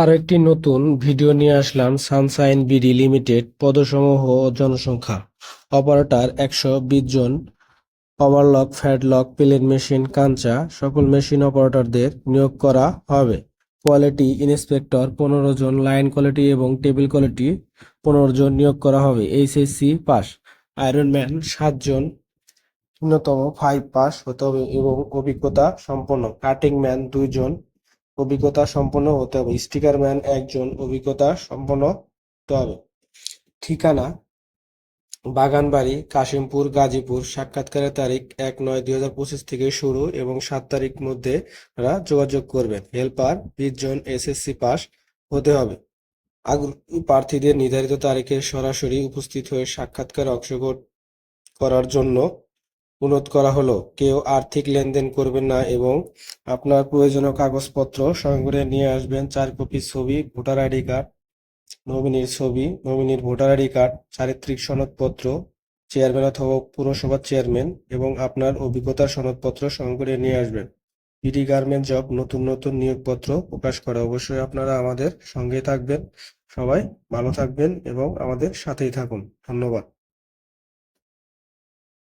আরও একটি নতুন ভিডিও নিয়ে আসলাম সানশাইন বিডি লিমিটেড পদসমূহ ও জনসংখ্যা। অপারেটর একশো বিশ জন। ওভারলক ফ্যাডলক প্লেন মেশিন কাঞ্চা সকল মেশিন অপারেটরদের নিয়োগ করা হবে। কোয়ালিটি ইন্সপেক্টর পনেরো জন লাইন কোয়ালিটি এবং টেবিল কোয়ালিটি পনেরো জন নিয়োগ করা হবে। HSC pass. আয়রনম্যান সাতজন ন্যূনতম ফাইভ পাস হতে হবে এবং অভিজ্ঞতা সম্পন্ন। কাটিং ম্যান দুইজন অভিজ্ঞতা সম্পন্ন হতে হবে। স্টিকার ম্যান একজন অভিজ্ঞতা সম্পন্ন হতে হবে। ঠিকানা, বাগানবাড়ি, কাশিমপুর, গাজীপুর। সাক্ষাৎকারের তারিখ এক নয় দুই হাজার পঁচিশ থেকে শুরু এবং সাত তারিখ মধ্যে যোগাযোগ করবেন। হেল্পার বিশ জন এসএসসি পাস হতে হবে। প্রার্থীদের নির্ধারিত তারিখে সরাসরি উপস্থিত হয়ে সাক্ষাৎকারে অংশগ্রহণ করার জন্য অনুরোধ করা হলো, কেউ আর্থিক লেনদেন করবেন না এবং আপনার প্রয়োজনীয় কাগজপত্র সঙ্গে নিয়ে আসবেন চার কপি ছবি, ভোটার আইডি কার্ড, নমিনির ছবি, নমিনির ভোটার আইডি কার্ড, চারিত্রিক সনদপত্র, চেয়ারম্যান অথবা পুরসভার চেয়ারম্যান এবং আপনার অভিজ্ঞতার সনদপত্র সঙ্গে নিয়ে আসবেন। বিডি গার্মেন্ট জব, নতুন নতুন নিয়োগপত্র প্রকাশ করে। অবশ্যই আপনারা আমাদের সঙ্গে থাকবেন। সবাই ভালো থাকবেন এবং আমাদের সাথেই থাকুন। ধন্যবাদ।